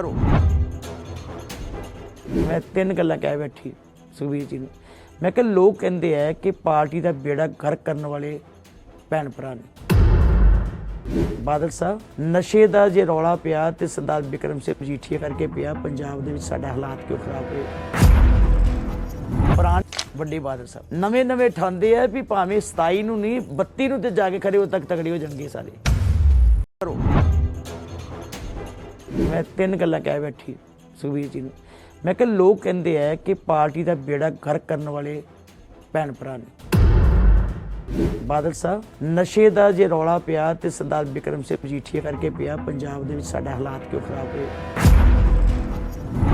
ਕਰੋ। ਮੈਂ ਤਿੰਨ ਗੱਲਾਂ ਕਹਿ ਬੈਠੀ ਸੁਖਬੀਰ ਜੀ ਨੂੰ। ਮੈਂ ਕਿ ਲੋਕ ਕਹਿੰਦੇ ਆ ਕਿ ਪਾਰਟੀ ਦਾ ਬੇੜਾ ਗਰ ਕਰਨ ਵਾਲੇ ਭੈਣ ਭਰਾ ਨੇ। ਬਾਦਲ ਸਾਹਿਬ, ਨਸ਼ੇ ਦਾ ਜੇ ਰੌਲਾ ਪਿਆ ਤੇ ਸਰਦਾਰ ਵਿਕਰਮ ਸਿੰਘ ਮਜੀਠੀਆ ਕਰਕੇ ਪਿਆ, ਪੰਜਾਬ ਦੇ ਵਿੱਚ ਸਾਡਾ ਹਾਲਾਤ ਕਿਉਂ ਖਰਾਬ ਹੋਏ? ਪ੍ਰਾਣ ਵੱਡੇ ਬਾਦਲ ਸਾਹਿਬ ਨਵੇਂ ਨਵੇਂ ਠਾਂਦੇ ਆ ਵੀ ਭਾਵੇਂ 27 ਨੂੰ ਨਹੀਂ 32 ਨੂੰ ਤੇ ਜਾ ਕੇ ਖੜੇ ਹੋ ਤੱਕ ਤਗੜੇ ਹੋ ਜਾਣਗੇ ਸਾਰੇ। ਕਰੋ। ਮੈਂ ਤਿੰਨ ਗੱਲਾਂ ਕਹਿ ਬੈਠੀ ਸੁਖਬੀਰ ਜੀ ਨੂੰ। ਮੈਂ ਕਿਹਾ ਲੋਕ ਕਹਿੰਦੇ ਆ ਕਿ ਪਾਰਟੀ ਦਾ ਬੇੜਾ ਗਰ ਕਰਨ ਵਾਲੇ ਭੈਣ ਭਰਾ ਨੇ। ਬਾਦਲ ਸਾਹਿਬ, ਨਸ਼ੇ ਦਾ ਜੇ ਰੌਲਾ ਪਿਆ ਤੇ ਸਰਦਾਰ ਵਿਕਰਮ ਸਿੰਘ ਮਜੀਠੀਆ ਕਰਕੇ ਪਿਆ, ਪੰਜਾਬ ਦੇ ਵਿੱਚ ਸਾਡਾ ਹਾਲਾਤ ਕਿਉਂ ਖਰਾਬ ਹੋਏ?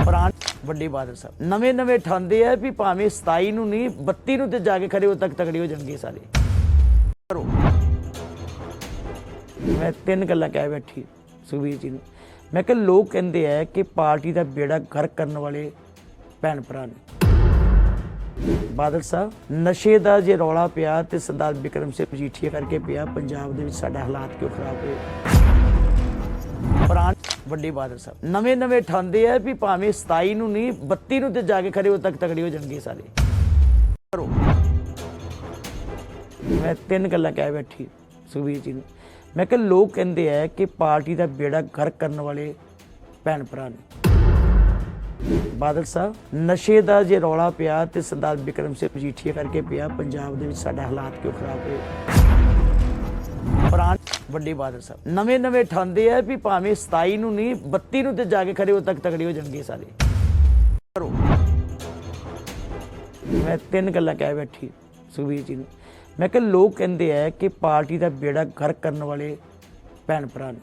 ਪੁਰਾਣ ਵੱਡੇ ਬਾਦਲ ਸਾਹਿਬ ਨਵੇਂ ਨਵੇਂ ਠਾਂਦੇ ਆ ਵੀ ਭਾਵੇਂ 27 ਨੂੰ ਨਹੀਂ 32 ਨੂੰ ਤੇ ਜਾ ਕੇ ਖੜੇ ਹੋ ਤੱਕ ਤਕੜੇ ਹੋ ਜਾਣਗੇ ਸਾਰੇ। ਕਰੋ। ਮੈਂ ਤਿੰਨ ਗੱਲਾਂ ਕਹਿ ਬੈਠੀ ਸੁਖਬੀਰ ਜੀ ਨੂੰ। ਮੈਂ ਕਿ ਲੋਕ ਕਹਿੰਦੇ ਆ ਕਿ ਪਾਰਟੀ ਦਾ ਬੇੜਾ ਗਰ ਕਰਨ ਵਾਲੇ ਭੈਣ ਭਰਾ ਨੇ। ਬਾਦਲ ਸਾਹਿਬ, ਨਸ਼ੇ ਦਾ ਜੇ ਰੌਲਾ ਪਿਆ ਤੇ ਸਰਦਾਰ ਵਿਕਰਮ ਸਿੰਘ ਮਜੀਠੀਆ ਕਰਕੇ ਪਿਆ, ਪੰਜਾਬ ਦੇ ਵਿੱਚ ਸਾਡਾ ਹਾਲਾਤ ਕਿਉਂ ਖਰਾਬ ਹੋਏ? ਪ੍ਰਾਣ ਵੱਡੇ ਬਾਦਲ ਸਾਹਿਬ ਨਵੇਂ ਨਵੇਂ ਠਾਂਦੇ ਆ ਵੀ ਭਾਵੇਂ 27 ਨੂੰ ਨਹੀਂ 32 ਨੂੰ ਤੇ ਜਾ ਕੇ ਖੜੇ ਹੋ, ਤੱਕ ਤਗੜੇ ਹੋ ਜਾਣਗੇ ਸਾਰੇ। ਕਰੋ। ਮੈਂ ਤਿੰਨ ਗੱਲਾਂ ਕਹਿ ਬੈਠੀ, ਸੁਖਬੀਰ ਜੀ ਨੂੰ। ਮੈਂ ਕਿ ਲੋਕ ਕਹਿੰਦੇ ਆ ਕਿ ਪਾਰਟੀ ਦਾ ਬੇੜਾ ਗਰ ਕਰਨ ਵਾਲੇ ਭੈਣ ਭਰਾ ਨੇ। ਬਾਦਲ ਸਾਹਿਬ, ਨਸ਼ੇ ਦਾ ਜੇ ਰੌਲਾ ਪਿਆ ਤੇ ਸਰਦਾਰ ਵਿਕਰਮ ਸਿੰਘ ਮਜੀਠੀਆ ਕਰਕੇ ਪਿਆ, ਪੰਜਾਬ ਦੇ ਵਿੱਚ ਸਾਡਾ ਹਾਲਾਤ ਕਿਉਂ ਖਰਾਬ ਹੋਏ? ਪ੍ਰਾਣ ਵੱਡੇ ਬਾਦਲ ਸਾਹਿਬ, ਨਵੇਂ ਨਵੇਂ ਠਾਂਦੇ ਆ ਵੀ ਭਾਵੇਂ 27 ਨੂੰ ਨਹੀਂ 32 ਨੂੰ ਤੇ ਜਾ ਕੇ ਖੜੇ ਹੋ, ਤੱਕ ਤਕੜੇ ਹੋ ਜਾਣਗੇ ਸਾਰੇ। ਕਰੋ। ਮੈਂ ਤਿੰਨ ਗੱਲਾਂ ਕਹਿ ਬੈਠੀ ਸੁਖਬੀਰ ਜੀ ਨੂੰ। ਮੈਂ ਕਿ ਲੋਕ ਕਹਿੰਦੇ ਆ ਕਿ ਪਾਰਟੀ ਦਾ ਬੇੜਾ ਗਰ ਕਰਨ ਵਾਲੇ ਭੈਣ ਭਰਾ ਨੇ।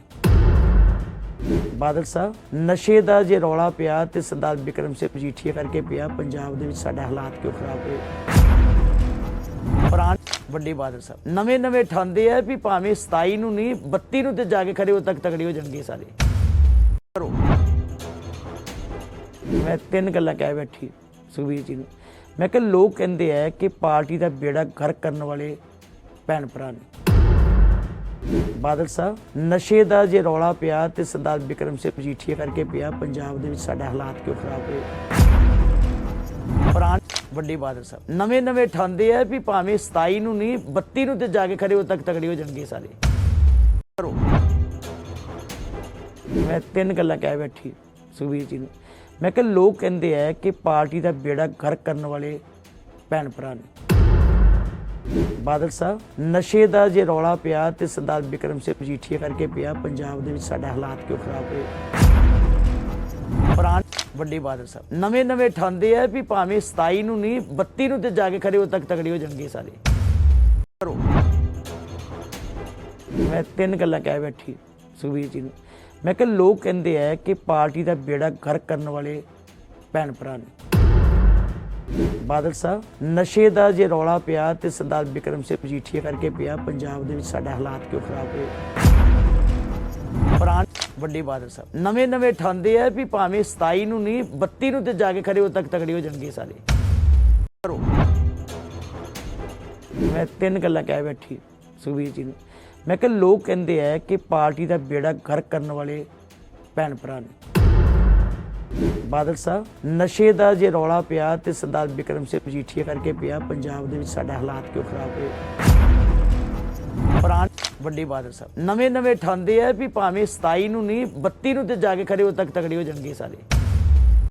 ਬਾਦਲ ਸਾਹਿਬ, ਨਸ਼ੇ ਦਾ ਜੇ ਰੌਲਾ ਪਿਆ ਤੇ ਸਰਦਾਰ ਵਿਕਰਮ ਸਿੰਘ ਮਜੀਠੀਆ ਕਰਕੇ ਪਿਆ, ਪੰਜਾਬ ਦੇ ਵਿੱਚ ਸਾਡਾ ਹਾਲਾਤ ਕਿਉਂ ਖਰਾਬ ਹੋਏ? ਪ੍ਰਾਣ ਵੱਡੇ ਬਾਦਲ ਸਾਹਿਬ ਨਵੇਂ ਨਵੇਂ ਠਾਂਦੇ ਆ ਵੀ ਭਾਵੇਂ 27 ਨੂੰ ਨਹੀਂ 32 ਨੂੰ ਤੇ ਜਾ ਕੇ ਖੜੇ ਹੋ ਤੱਕ ਤਗੜੇ ਹੋ ਜਾਣਗੇ ਸਾਰੇ। ਕਰੋ। ਮੈਂ ਤਿੰਨ ਗੱਲਾਂ ਕਹਿ ਬੈਠੀ ਸੁਖਬੀਰ ਜੀ ਨੂੰ। ਮੈਂ ਕਿਹਾ ਲੋਕ ਕਹਿੰਦੇ ਆ ਕਿ ਪਾਰਟੀ ਦਾ ਬੇੜਾ ਗਰਕ ਕਰਨ ਵਾਲੇ ਭੈਣ ਭਰਾ ਨੇ। ਬਾਦਲ ਸਾਹਿਬ, ਨਸ਼ੇ ਦਾ ਜੇ ਰੌਲਾ ਪਿਆ ਤੇ ਸਰਦਾਰ ਵਿਕਰਮ ਸਿੰਘ ਮਜੀਠੀਆ ਕਰਕੇ ਪਿਆ, ਪੰਜਾਬ ਦੇ ਵਿੱਚ ਸਾਡਾ ਹਾਲਾਤ ਕਿਉਂ ਖਰਾਬ ਹੋਏ? ਪ੍ਰਾਣ ਵੱਡੇ ਬਾਦਲ ਸਾਹਿਬ ਨਵੇਂ ਨਵੇਂ ਠਾਂਦੇ ਆ ਵੀ ਭਾਵੇਂ 27 ਨੂੰ ਨਹੀਂ 32 ਨੂੰ ਤੇ ਜਾ ਕੇ ਖੜੇ ਹੋ ਤੱਕ ਤਗੜੇ ਹੋ ਜਾਣਗੇ ਸਾਰੇ। ਕਰੋ। ਮੈਂ ਤਿੰਨ ਗੱਲਾਂ ਕਹਿ ਬੈਠੀ। ਸੁਖਬੀਰ ਜੀ ਨੂੰ। ਮੈਂ ਕਿਹਾ ਲੋਕ ਕਹਿੰਦੇ ਆ ਕਿ ਪਾਰਟੀ ਦਾ ਬੇੜਾ ਗਰ ਕਰਨ ਵਾਲੇ ਭੈਣ ਭਰਾ ਨੇ। ਬਾਦਲ ਸਾਹਿਬ, ਨਸ਼ੇ ਦਾ ਜੇ ਰੌਲਾ ਪਿਆ ਤੇ ਸਰਦਾਰ ਬਿਕਰਮ ਸਿੰਘ ਮਜੀਠੀਆ ਕਰਕੇ ਪਿਆ, ਪੰਜਾਬ ਦੇ ਵਿੱਚ ਸਾਡਾ ਹਾਲਾਤ ਕਿਉਂ ਖਰਾਬ ਹੋਏ? ਪ੍ਰਾਣ ਵੱਡੇ ਬਾਦਲ ਸਾਹਿਬ, ਨਵੇਂ ਨਵੇਂ ਠਾਂਦੇ ਆ ਵੀ ਭਾਵੇਂ 27 ਨੂੰ ਨਹੀਂ 32 ਨੂੰ ਤੇ ਜਾ ਕੇ ਖੜੇ ਹੋ, ਤੱਕ ਤਗੜੇ ਹੋ ਜਾਣਗੇ ਸਾਰੇ। ਕਰੋ। ਮੈਂ ਤਿੰਨ ਗੱਲਾਂ ਕਹਿ ਬੈਠੀ ਸੁਖਬੀਰ ਜੀ ਨੂੰ। ਮੈਂ ਕਿ ਲੋਕ ਕਹਿੰਦੇ ਆ ਕਿ ਪਾਰਟੀ ਦਾ ਬੇੜਾ ਗਰ ਕਰਨ ਵਾਲੇ ਭੈਣ ਭਰਾ ਨੇ। ਬਾਦਲ ਸਾਹਿਬ, ਨਸ਼ੇ ਦਾ ਜੇ ਰੌਲਾ ਪਿਆ ਤੇ ਸਰਦਾਰ ਵਿਕਰਮ ਸਿੰਘ ਮਜੀਠੀਆ ਕਰਕੇ ਪਿਆ, ਪੰਜਾਬ ਦੇ ਵਿੱਚ ਸਾਡਾ ਹਾਲਾਤ ਕਿਉਂ ਖਰਾਬ ਹੋਏ? ਪ੍ਰਾਣ ਵੱਡੇ ਬਾਦਲ ਸਾਹਿਬ ਨਵੇਂ ਨਵੇਂ ਠਾਂਦੇ ਆ ਵੀ ਭਾਵੇਂ 27 ਨੂੰ ਨਹੀਂ 32 ਨੂੰ ਤੇ ਜਾ ਕੇ ਖੜੇ ਹੋ ਤੱਕ ਤਗੜੇ ਹੋ ਜਾਣਗੇ ਸਾਰੇ। ਕਰੋ। ਮੈਂ ਤਿੰਨ ਗੱਲਾਂ ਕਹਿ ਬੈਠੀ। ਸੁਖਬੀਰ ਜੀ ਨੂੰ। ਮੈਂ ਕਿਹਾ ਲੋਕ ਕਹਿੰਦੇ ਆ ਕਿ ਪਾਰਟੀ ਦਾ ਬੇੜਾ ਗਰ ਕਰਨ ਵਾਲੇ ਭੈਣ ਭਰਾ ਨੇ। ਬਾਦਲ ਸਾਹਿਬ, ਨਸ਼ੇ ਦਾ ਜੇ ਰੌਲਾ ਪਿਆ ਤੇ ਸਰਦਾਰ ਵਿਕਰਮ ਸਿੰਘ ਮਜੀਠੀਆ ਕਰਕੇ ਪਿਆ, ਪੰਜਾਬ ਦੇ ਵਿੱਚ ਸਾਡਾ ਹਾਲਾਤ ਕਿਉਂ ਖਰਾਬ ਹੋਏ? ਪ੍ਰਾਣ ਵੱਡੇ ਬਾਦਲ ਸਾਹਿਬ ਨਵੇਂ ਨਵੇਂ ਠਾਂਦੇ ਆ ਵੀ ਭਾਵੇਂ 27 ਨੂੰ ਨਹੀਂ 32 ਨੂੰ ਤੇ ਜਾ ਕੇ ਖੜੇ ਹੋ ਤੱਕ ਤਕੜੇ ਹੋ ਜਾਣਗੇ ਸਾਰੇ।